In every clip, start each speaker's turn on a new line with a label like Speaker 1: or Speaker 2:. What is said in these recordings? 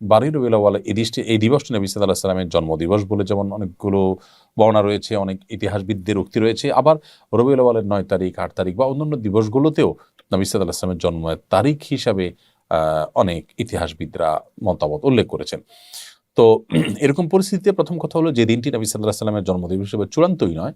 Speaker 1: বারোই রবিউল আওয়াল এই দিসটি এই দিবসটি নবী সাল্লাহ সাল্লামের জন্মদিবস বলে যেমন অনেকগুলো বর্ণনা রয়েছে, অনেক ইতিহাসবিদদের উক্তি রয়েছে। আবার রবিউল আওয়ালের নয় তারিখ, আট তারিখ বা অন্যান্য দিবসগুলোতেও নবী সাল্লাহ সাল্লামের জন্মের তারিখ হিসাবে অনেক ইতিহাসবিদরা মতামত উল্লেখ করেছেন। তো, এরকম পরিস্থিতিতে প্রথম কথা হলো, যে দিনটি নবী সাল্লাহ সাল্লামের জন্মদিবস হিসেবে চূড়ান্তই নয়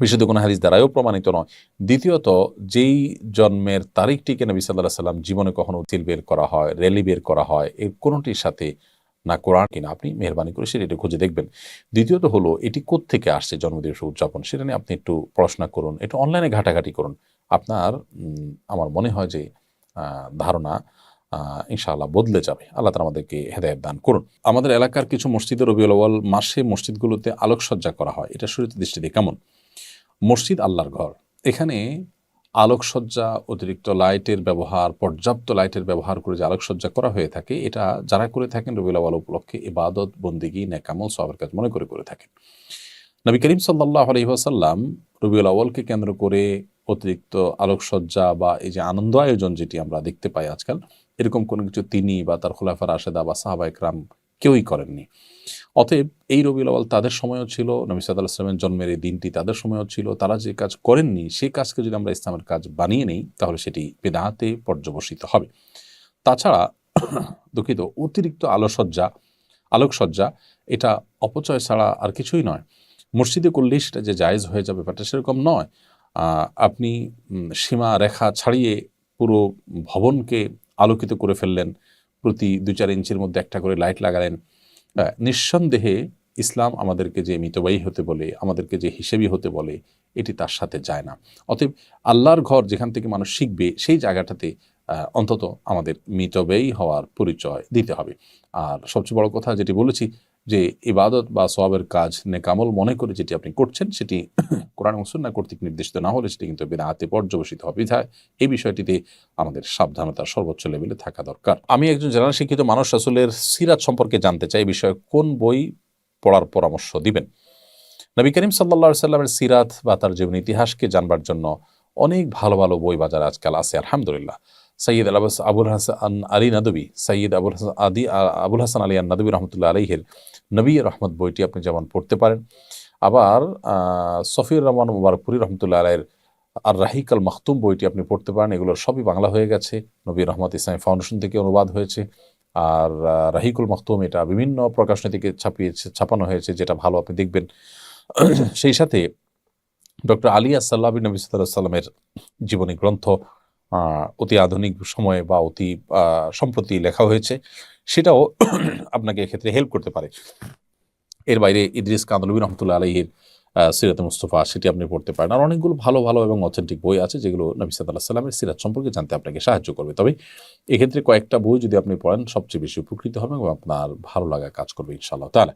Speaker 1: বিশুদ্ধ কোনো হাদিস দ্বারাও প্রমাণিত নয়। দ্বিতীয়ত, যেই জন্মের তারিখটিকে নবী সাল্লাহ সাল্লাম জীবনে কখনো উচিল বের করা হয়, র্যালি বের করা হয়, এর কোনোটির সাথে না কোরআন কিনা, আপনি মেহরবানি করে সেটা একটু খুঁজে দেখবেন। দ্বিতীয়ত হলো, এটি থেকে আসছে জন্মদিবস উদযাপন, সেটা নিয়ে আপনি একটু পড়াশোনা করুন, একটু অনলাইনে ঘাটাঘাটি করুন। আপনার আমার মনে হয় যে ধারণা ইনশাআল্লাহ বদলে যাবে। আল্লাহ তালা আমাদেরকে হেদায়ত দান করুন। আমাদের এলাকার কিছু মসজিদের রবিউল মাসে মসজিদগুলোতে আলোকসজ্জা করা হয়, এটা শরীর দৃষ্টিতে কেমন? মসজিদ আল্লাহর ঘর। এখানে আলোকসজ্জা, অতিরিক্ত লাইটের ব্যবহার, পর্যাপ্ত লাইটের ব্যবহার করে যে আলোকসজ্জা করা হয়ে থাকে, এটা যারা করে থাকেন রবিউল আউয়াল উপলক্ষে ইবাদত, বন্দিগি নেকামল সবের কাজ মনে করে করে থাকেন। নবী করিম সাল্লাহ আলহিহাসাল্লাম রবিউল আউ্বালকে কেন্দ্র করে অতিরিক্ত আলোকসজ্জা বা এই যে আনন্দ আয়োজন যেটি আমরা দেখতে পাই আজকাল, এরকম কোনো কিছু তিনি বা তার খোলাফার আশেদা বা সাহাবা একরাম কেউই করেননি। অতএব এই রবিউল আউ্বাল তাদের সময়ও ছিল, নবী সাদা ইসলামের জন্মের এই দিনটি তাদের সময়ও ছিল, তারা যে কাজ করেননি সেই কাজকে যদি আমরা ইসলামের কাজ বানিয়ে নেই, তাহলে সেটি বেদাহাতে পর্যবসিত হবে। তাছাড়া দুঃখিত, অতিরিক্ত আলোসজ্জা আলোকসজ্জা, এটা অপচয় ছাড়া আর কিছুই নয়। মসজিদে করলেই সেটা যে জায়েজ হয়ে যাবে ব্যাপারটা সেরকম নয়। আপনি সীমা রেখা ছাড়িয়ে পুরো ভবনকে আলোকিত করে ফেললেন প্রতি দু চার ইঞ্চির মধ্যে একটা করে লাইট লাগালেন। নিঃসন্দেহে ইসলাম আমাদেরকে যে মিতবায়ী হতে বলে, আমাদেরকে যে হিসেবি হতে বলে, এটি তার সাথে যায় না। অতএব আল্লাহর ঘর যেখান থেকে মানুষ শিখবে, সেই জায়গাটাতে অন্তত আমাদের মিতব্যয়ী হওয়ার পরিচয় দিতে হবে। আর সবচেয়ে বড় কথা যেটি বলেছি যে ইবাদত বা সবের কাজ নেকামল মনে করে যেটি আপনি করছেন, সেটি কোরআন মুসন্না কর্তৃক নির্দেশিত না হলে সেটি কিন্তু বেদাহাতে পর্যবসিত হবে। বিধায় এই বিষয়টিতে আমাদের সাবধানতা সর্বোচ্চ লেভেলে থাকা দরকার। আমি একজন জেনারেল শিক্ষিত মানুষ আসলের সিরাত সম্পর্কে জানতে চাই বিষয়ে কোন বই পড়ার পরামর্শ দিবেন? নবী করিম সাল্লা সাল্লামের সিরাত বা তার জীবন ইতিহাসকে জানবার জন্য অনেক ভালো ভালো বই বাজার আজকাল আছে, আলহামদুলিল্লাহ। সৈয়দ আলাবাস আবুল হাসান আলী নাদবী সৈয়দ আবুল হাসান আদি আবুল হাসান আলী নাদবী রহমতুল্লাহ আলহের নবী রহমত বইটি আপনি যেমন পড়তে পারেন। আবার সফির রহমান মুবারকপুরি রহমতুল্লাহ আলাইয়ের আর রাহিকাল মাহতুম বইটি আপনি পড়তে পারেন। এগুলোর সবই বাংলা হয়ে গেছে। নবী রহমত ইসলামী ফাউন্ডেশন থেকে অনুবাদ হয়েছে। আর রাহিকুল মাহতুম এটা বিভিন্ন প্রকাশনী থেকে ছাপিয়েছে, ছাপানো হয়েছে, যেটা ভালো আপনি দেখবেন। সেই সাথে ডক্টর আলী আসাল্লাবী নবী সাল্লামের জীবনী গ্রন্থ অতি আধুনিক সময়ে বা অতি সম্প্রতি লেখা হয়েছে, সেটাও আপনাকে এক্ষেত্রে হেল্প করতে পারে। এর বাইরে ইদ্রিস কান্দলবী রহমতুল্লাহ আলহির সিরাত মুস্তফা, সেটি আপনি পড়তে পারেন। আর অনেকগুলো ভালো ভালো এবং অথেন্টিক বই আছে, যেগুলো নবী সাল্লাহ সাল্লামের সিরাত সম্পর্কে জানতে আপনাকে সাহায্য করবে। তবে এক্ষেত্রে কয়েকটা বই যদি আপনি পড়েন, সবচেয়ে বেশি উপকৃত হবে এবং আপনার ভালো লাগা কাজ করবে ইনশাআল্লাহ তাহলে